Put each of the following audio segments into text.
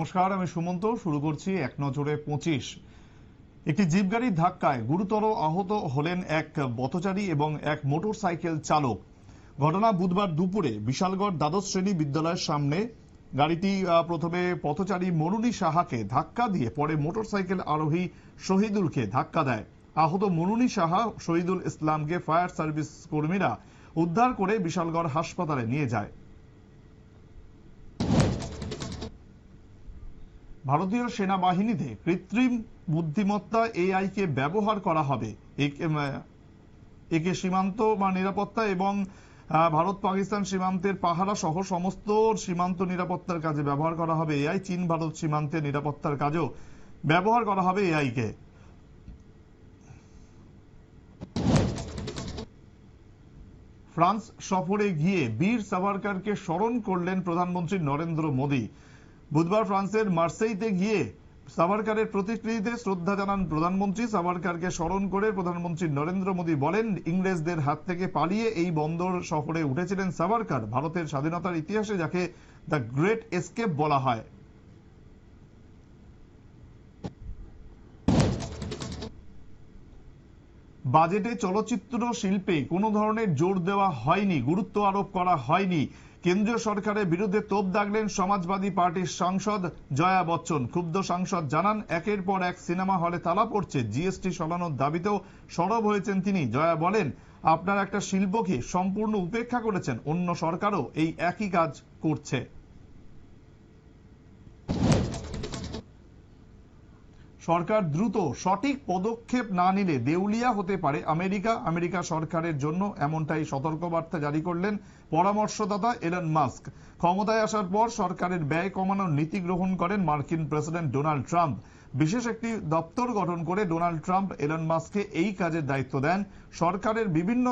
নমস্কার, আমি সুমন্ত। শুরু করছি এক নজরে পঁচিশ। একটি জিপ গাড়ির ধাক্কায় গুরুতর আহত হলেন এক পথচারী এবং এক মোটর সাইকেল চালক। ঘটনা বুধবার দুপুরে বিশালগড় দ্বাদশ শ্রেণি বিদ্যালয়ের সামনে। গাড়িটি প্রথমে পথচারী মরুনি সাহাকে ধাক্কা দিয়ে পরে মোটর সাইকেল আরোহী শহীদুলকে ধাক্কা দেয়। আহত মরুনি সাহা, শহীদুল ইসলামকে ফায়ার সার্ভিস কর্মীরা উদ্ধার করে বিশালগড় হাসপাতালে নিয়ে যায়। ভারতীয় সেনাবাহিনীতে কৃত্রিম বুদ্ধিমত্তা এআই কে ব্যবহার করা হবে। একে, সীমান্ত বা নিরাপত্তা এবং ভারত পাকিস্তান সীমান্তের পাহারা সহ সমস্ত সীমান্ত নিরাপত্তার কাজে ব্যবহার করা হবে এআই চীন ভারত সীমান্তের নিরাপত্তার কাজেও ব্যবহার করা হবে এআই কে। ফ্রান্স সফরে গিয়ে বীর সাভারকারকে স্মরণ করলেন প্রধানমন্ত্রী নরেন্দ্র মোদী। বুধবার ফ্রান্সের মার্সেইতে গিয়ে সাভারকারের প্রতিকৃতিতে শ্রদ্ধা জানান প্রধানমন্ত্রী। সাভারকারকে স্মরণ করে প্রধানমন্ত্রী নরেন্দ্র মোদী বলেন, ইংরেজদের হাত থেকে পালিয়ে এই বন্দর শহরে উঠেছিলেন সাভারকার। ভারতের স্বাধীনতার ইতিহাসে যাকে দ্য গ্রেট এসকেপ বলা হয়। বাজেটে চলচ্চিত্র শিল্পে কোনো ধরনের জোর দেওয়া হয়নি, গুরুত্ব আরোপ করা হয়নি। কেন্দ্রীয় সরকারের বিরুদ্ধে তোপ দাগলেন সমাজবাদী পার্টির সাংসদ জয়া বচ্চন। ক্ষুব্ধ সাংসদ জানান, একের পর এক সিনেমা হলে তালা পড়ছে। জিএসটি সরানোর দাবিতেও সরব হয়েছেন তিনি। জয়া বলেন, আপনার একটা শিল্পকে সম্পূর্ণ উপেক্ষা করেছেন। অন্য সরকারও এই একই কাজ করছে। সরকার দ্রুত সঠিক পদক্ষেপ না নিলে দেউলিয়া হতে পারে আমেরিকা। আমেরিকা সরকারের জন্য এমনটাই সতর্কবার্তা জারি করলেন পরামর্শদাতা এলন মাস্ক। ক্ষমতায় আসার পর সরকারের ব্যয় কমানোর নীতি গ্রহণ করেন মার্কিন প্রেসিডেন্ট ডোনাল্ড ট্রাম্প। বিশেষ একটি দপ্তর গঠন করে ডোনাল্ড ট্রাম্প এলন মাস্ককে এই কাজের দায়িত্ব দেন। সরকারের বিভিন্ন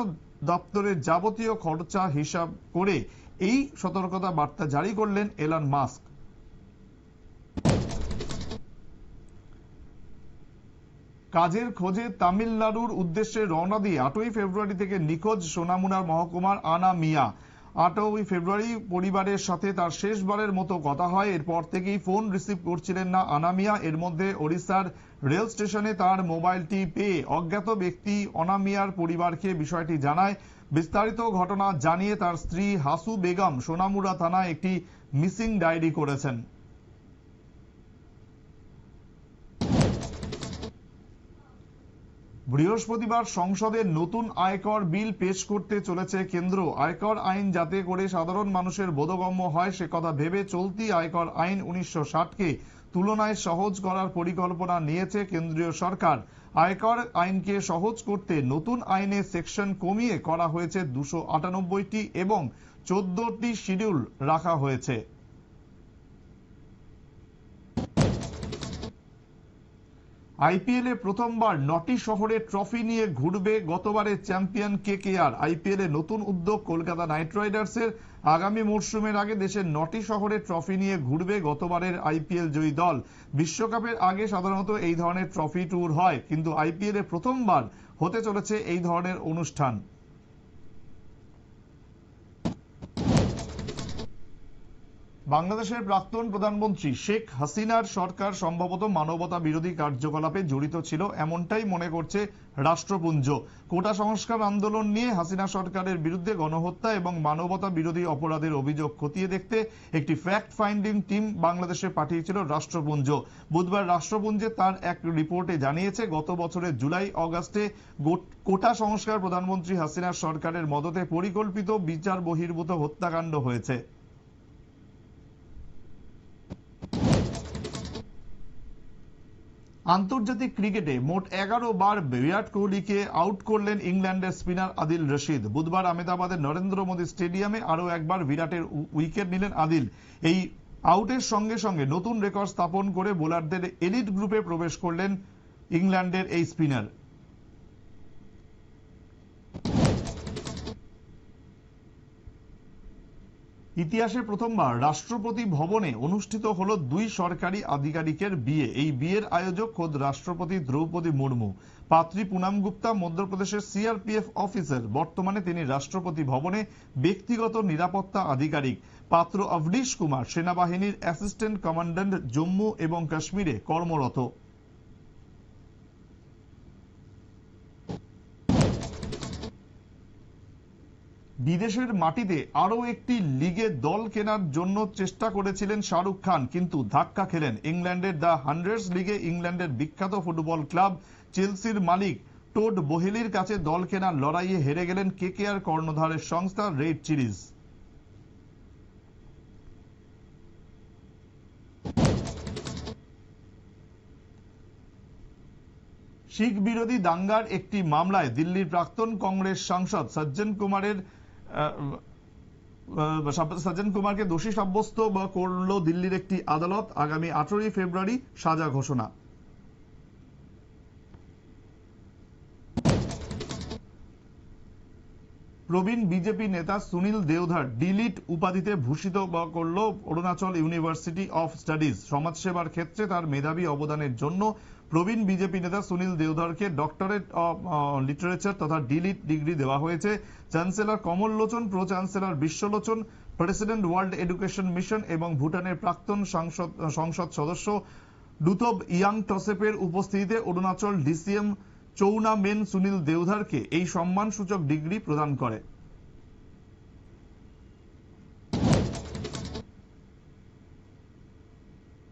দপ্তরের যাবতীয় খরচা হিসাব করে এই সতর্কতা বার্তা জারি করলেন এলন মাস্ক। কাজের খোঁজে তামিলনাড়ুর উদ্দেশ্যে রওনা দিয়ে আটই ফেব্রুয়ারি থেকে নিখোঁজ সোনামুনার মহকুমার আনা মিয়া। আটই ফেব্রুয়ারি পরিবারের সাথে তার শেষবারের মতো কথা হয়। এরপর থেকেই ফোন রিসিভ করছিলেন না আনামিয়া এর মধ্যে ওড়িশার রেল স্টেশনে তার মোবাইলটি পেয়ে অজ্ঞাত ব্যক্তি অনামিয়ার পরিবারকে বিষয়টি জানায়। বিস্তারিত ঘটনা জানিয়ে তার স্ত্রী হাসু বেগম সোনামুরা থানায় একটি মিসিং ডায়েরি করেছেন। বৃহস্পতিবার সংসদে নতুন আয়কর বিল পেশ করতে চলেছে কেন্দ্র। আয়কর আইন যাতে করে সাধারণ মানুষের বোধগম্য হয়, সে কথা ভেবে চলতি আয়কর আইন উনিশশো ষাটকে তুলনায় সহজ করার পরিকল্পনা নিয়েছে কেন্দ্রীয় সরকার। আয়কর আইনকে সহজ করতে নতুন আইনে সেকশন কমিয়ে করা হয়েছে দুশো আটানব্বইটি এবং চোদ্দটি শিডিউল রাখা হয়েছে। আইপিএলে প্রথমবার নটি শহরে ট্রফি নিয়ে ঘুরবে গতবারের চ্যাম্পিয়ন কে কে আর আইপিএলে নতুন উদ্যোগ কলকাতা নাইট রাইডার্সের। আগামী মরশুমের আগে দেশের নটি শহরে ট্রফি নিয়ে ঘুরবে গতবারের আইপিএল জয়ী দল। বিশ্বকাপের আগে সাধারণত এই ধরনের ট্রফি ট্যুর হয়, কিন্তু আইপিএলে প্রথমবার হতে চলেছে এই ধরনের অনুষ্ঠান। বাংলাদেশের প্রাক্তন প্রধানমন্ত্রী শেখ হাসিনার সরকার সম্ভবত মানবতা বিরোধী কার্যকলাপে জড়িত ছিল, এমনটাই মনে করছে রাষ্ট্রপুঞ্জ। কোটা সংস্কার আন্দোলন নিয়ে হাসিনা সরকারের বিরুদ্ধে গণহত্যা এবং মানবতা বিরোধী অপরাধের অভিযোগ খতিয়ে দেখতে একটি ফ্যাক্ট ফাইন্ডিং টিম বাংলাদেশে পাঠিয়েছিল রাষ্ট্রপুঞ্জ। বুধবার রাষ্ট্রপুঞ্জে তার এক রিপোর্টে জানিয়েছে, গত বছরের জুলাই অগাস্টে কোটা সংস্কার প্রধানমন্ত্রী হাসিনার সরকারের মদতে পরিকল্পিত বিচার বহির্ভূত হত্যাকাণ্ড হয়েছে। আন্তর্জাতিক ক্রিকেটে মোট এগারো বার বিরাট কোহলিকে আউট করলেন ইংল্যান্ডের স্পিনার আদিল রশিদ। বুধবার আহমেদাবাদের নরেন্দ্র মোদী স্টেডিয়ামে আরও একবার বিরাটের উইকেট নিলেন আদিল। এই আউটের সঙ্গে সঙ্গে নতুন রেকর্ড স্থাপন করে বোলারদের এলিট গ্রুপে প্রবেশ করলেন ইংল্যান্ডের এই স্পিনার। ইতিহাসে প্রথমবার রাষ্ট্রপতি ভবনে অনুষ্ঠিত হলো দুই সরকারি আধিকারিকের বিয়ে। এই বিয়ের আয়োজক খোদ রাষ্ট্রপতি দ্রৌপদী মুর্মু। পাত্রী পুনাম গুপ্তা মধ্যপ্রদেশের সিআরপিএফ অফিসার। বর্তমানে তিনি রাষ্ট্রপতি ভবনে ব্যক্তিগত নিরাপত্তা আধিকারিক। পাত্র অবনীশ কুমার, সেনাবাহিনীর অ্যাসিস্ট্যান্ট কমান্ড্যান্ট জম্মু এবং কাশ্মীরে কর্মরত। বিদেশের মাটিতে আরও একটি লিগে দল কেনার জন্য চেষ্টা করেছিলেন শাহরুখ খান, কিন্তু ধাক্কা খেলেন ইংল্যান্ডের দ্য হান্ড্রেডস লিগে ইংল্যান্ডের বিখ্যাত ফুটবল ক্লাব চেলসির মালিক। টোড বোহেলির কাছে দল কেনার লড়াইয়ে হেরে গেলেন কেকেআর কর্ণধারের সংস্থা রেড চিলিজ শিখ বিরোধী দাঙ্গার একটি মামলায় দিল্লির প্রাক্তন কংগ্রেস সাংসদ সজ্জন কুমারের সজ্জন কুমারকে দোষী সাব্যস্ত করল দিল্লির একটি আদালত আগামী আঠারোই ফেব্রুয়ারি সাজা ঘোষণা। প্রবীণ বিজেপি নেতা সুনীল দেওধার ডিলিট উপাধিতে ভূষিত করল অরুণাচল ইউনিভার্সিটি অফ স্টাডিজ। সমাজসেবার ক্ষেত্রে তার মেধাবী অবদানের জন্য প্রবীণ বিজেপি নেতা সুনীল দেওধারকে ডক্টরেট অফ লিটারেচার তথা ডিলিট ডিগ্রি দেওয়া হয়েছে। Chancellor Kamal Lochan pro chancellor Biswalochan president world education mission এবং ভুটানের প্রাক্তন সংসদ সদস্য ডুতব ইয়াং টসেপের উপস্থিতিতে অরুণাচল ডিসিএম চৌনা মেন সুনীল দেওধারকে এই সম্মানসূচক ডিগ্রি প্রদান করে।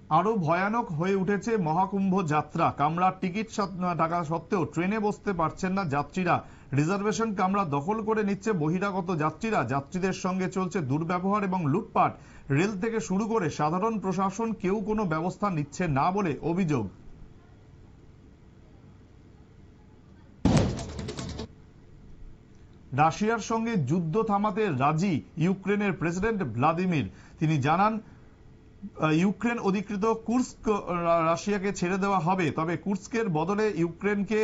আরও ভয়ানক হয়ে উঠেছে মহাকুম্ভ যাত্রা। কামরার টিকিট টাকা সত্ত্বেও ট্রেনে বসতে পারছেন না যাত্রীরা। রিজার্ভেশন কামরা দখল করে নিচ্ছে বহিরাগত যাত্রীরা। যাত্রীদের সঙ্গে চলছে দুর্ব্যবহার এবং লুটপাট। রেল থেকে শুরু করে সাধারণ প্রশাসন কেউ কোনো ব্যবস্থা নিচ্ছে না বলে অভিযোগ। রাশিয়ার সঙ্গে যুদ্ধ থামাতে রাজি ইউক্রেনের প্রেসিডেন্ট ভ্লাদিমির। তিনি জানান ইউক্রেন অধিকৃত কুর্স্ক রাশিয়াকে ছেড়ে দেওয়া হবে। তবে কুর্স্কের বদলে ইউক্রেনকে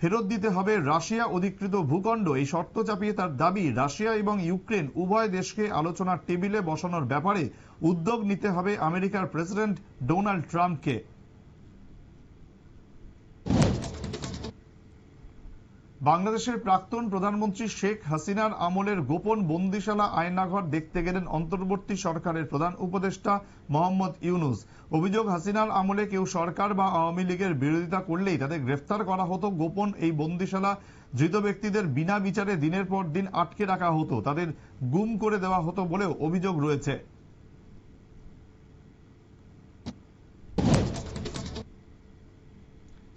ফেরত দিতে হবে রাশিয়া অধিকৃত ভূখণ্ড। এই শর্ত চাপিয়ে তার দাবি, রাশিয়া এবং ইউক্রেন উভয় দেশকে আলোচনার টেবিলে বসানোর ব্যাপারে উদ্যোগ নিতে হবে আমেরিকার প্রেসিডেন্ট ডোনাল্ড ট্রাম্পকে। বাংলাদেশের প্রাক্তন প্রধানমন্ত্রী শেখ হাসিনার আমলের গোপন বন্দিশালা আয়নাঘর দেখতে গেলেন অন্তর্বর্তী সরকারের প্রধান উপদেষ্টা মোহাম্মদ ইউনুস। অভিযোগ, হাসিনার আমলে কেউ সরকার বা আওয়ামী লীগের বিরোধিতা করলেই তাদের গ্রেফতার করা হতো। গোপন এই বন্দিশালা ধৃত ব্যক্তিদের বিনা বিচারে দিনের পর দিন আটকে রাখা হতো। তাদের গুম করে দেওয়া হতো বলেও অভিযোগ রয়েছে।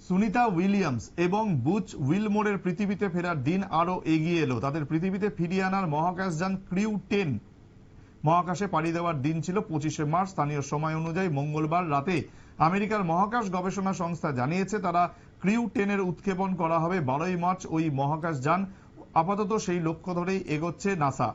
সুনিতা উইলিয়ামস এবং বুচ উইলমোরের পৃথিবীতে ফেরার দিন আরও এগিয়ে এলো। তাদের পৃথিবীতে ফিরিয়ে আনার মহাকাশযান ক্রিউ টেন। মহাকাশে পাড়ি দেওয়ার দিন ছিল পঁচিশে মার্চ। স্থানীয় সময় অনুযায়ী মঙ্গলবার রাতে আমেরিকার মহাকাশ গবেষণা সংস্থা জানিয়েছে, তারা ক্রিউ টেনের উৎক্ষেপণ করা হবে বারোই মার্চ। ওই মহাকাশযান আপাতত সেই লক্ষ্য ধরেই এগোচ্ছে নাসা।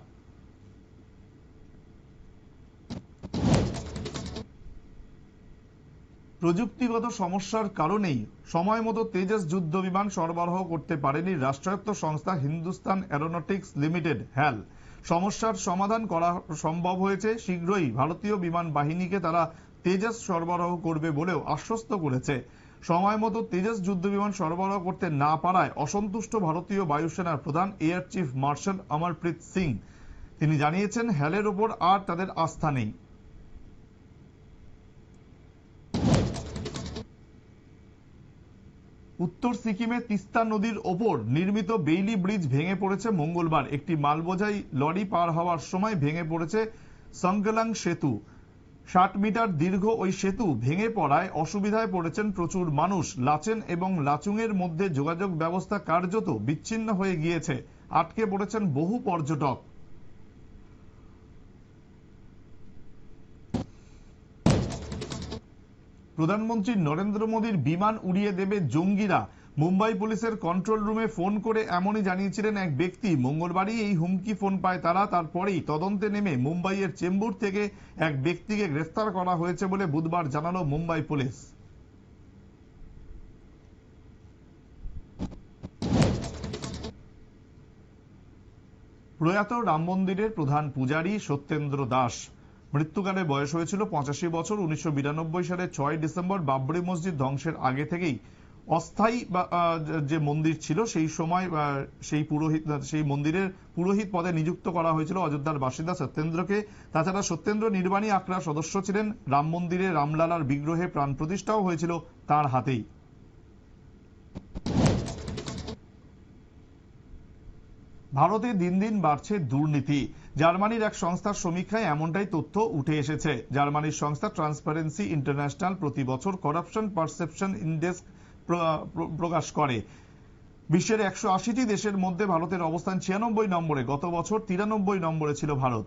প্রযুক্তিগত সমস্যার কারণেই সময় মতো তেজস যুদ্ধ বিমান সরবরাহ করতে পারেনি রাষ্ট্রায়ত্ত সংস্থা হিন্দুস্তান অ্যারোনটিক্স লিমিটেড, হ্যাল। সমস্যার সমাধান করা সম্ভব হয়েছে শীঘ্রই। ভারতীয় বিমান বাহিনীকে তারা তেজস সরবরাহ করবে বলেও আশ্বস্ত করেছে। সময় মতো তেজস যুদ্ধ বিমান সরবরাহ করতে না পারায় অসন্তুষ্ট ভারতীয় বায়ুসেনার প্রধান air chief marshal Amarpreet Singh. তিনি জানিয়েছেন, হ্যালের ওপর আর তাদের আস্থা নেই। উত্তর সিকিমে তিস্তা নদীর ওপর নির্মিত বেইলি ব্রিজ ভেঙে পড়েছে মঙ্গলবার। একটি মালবোঝাই লরি পার হওয়ার সময় ভেঙে পড়েছে সংগলাং সেতু। ষাট মিটার দীর্ঘ ওই সেতু ভেঙে পড়ায় অসুবিধায় পড়েছেন প্রচুর মানুষ। লাচেন এবং লাচুংয়ের মধ্যে যোগাযোগ ব্যবস্থা কার্যত বিচ্ছিন্ন হয়ে গিয়েছে। আটকে পড়েছেন বহু পর্যটক। প্রধানমন্ত্রী নরেন্দ্র মোদীর বিমান উড়িয়ে দেবে জঙ্গিরা। মুম্বাই পুলিশের কন্ট্রোল রুমে ফোন করে এমনই জানিয়েছিলেন এক ব্যক্তি। মঙ্গলবারই এই হুমকি ফোন পায় তারা। তারপরেই তদন্তে নেমে মুম্বাইয়ের চেম্বুর থেকে এক ব্যক্তিকে গ্রেফতার করা হয়েছে বলে বুধবার জানালো মুম্বাই পুলিশ। প্রয়াত রাম মন্দিরের প্রধান পূজারী সত্যেন্দ্র দাস। মৃত্যুকালে বয়স হয়েছিল পঁচাশি বছর। উনিশশো সালে ছয় ডিসেম্বর বাবরি মসজিদ ধ্বংসের আগে থেকেই অস্থায়ী যে মন্দির ছিল, সেই সময় সেই পুরোহিত, সেই মন্দিরের পুরোহিত পদে নিযুক্ত করা হয়েছিল অযোধ্যার বাসিন্দা সত্যেন্দ্রকে। তাছাড়া সত্যেন্দ্র নির্বাণী আখড়া সদস্য ছিলেন। রাম মন্দিরে রামলালার বিগ্রহে প্রাণ প্রতিষ্ঠাও হয়েছিল তার হাতেই। ভারতে দিন দিন বাড়ছে দুর্নীতি। জার্মানির এক সংস্থার সমীক্ষায় এমনটাই তথ্য উঠে এসেছে। জার্মানির সংস্থা ট্রান্সপারেন্সি ইন্টারন্যাশনাল প্রতি বছর করাপশন পারসেপশন ইন্ডেক্স প্রকাশ করে। বিশ্বের একশো আশিটি দেশের মধ্যে ভারতের অবস্থান ছিয়ানব্বই নম্বরে। গত বছর তিরানব্বই নম্বরে ছিল ভারত।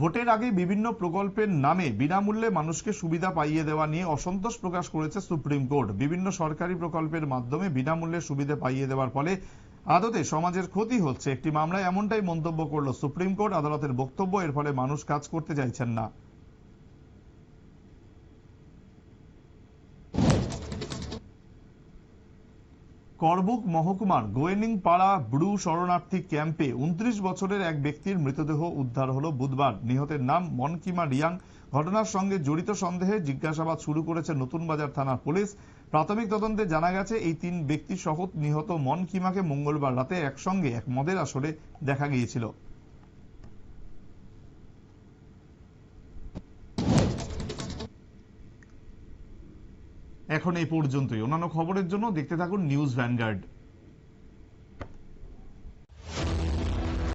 ভোটের আগে বিভিন্ন প্রকল্পের নামে বিনামূল্যে মানুষকে সুবিধা পাইয়ে দেওয়া নিয়ে অসন্তোষ প্রকাশ করেছে সুপ্রিম কোর্ট। বিভিন্ন সরকারি প্রকল্পের মাধ্যমে বিনামূল্যে সুবিধা পাইয়ে দেওয়ার ফলে আদতে সমাজের ক্ষতি হচ্ছে। একটি মামলায় এমনটাই মন্তব্য করল সুপ্রিম কোর্ট। আদালতের বক্তব্য, এর ফলে মানুষ কাজ করতে চাইছেন না। করবুক মহকুমার গোয়েনিং পাড়া ব্রু শরণার্থী ক্যাম্পে উনত্রিশ বছরের এক ব্যক্তির মৃতদেহ উদ্ধার হলো বুধবার। নিহতের নাম মনকিমা রিয়াং। ঘটনার সঙ্গে জড়িত সন্দেহে জিজ্ঞাসাবাদ শুরু করেছে নতুন বাজার থানার পুলিশ। প্রাথমিক তদন্তে জানা গেছে, এই তিন ব্যক্তি সহ নিহত মনকিমাকে মঙ্গলবার রাতে একসঙ্গে এক মদের আসরে দেখা গিয়েছিল। এখন এই পর্যন্তই। অন্যান্য খবরের জন্য দেখতে থাকুন নিউজ ভ্যানগার্ড।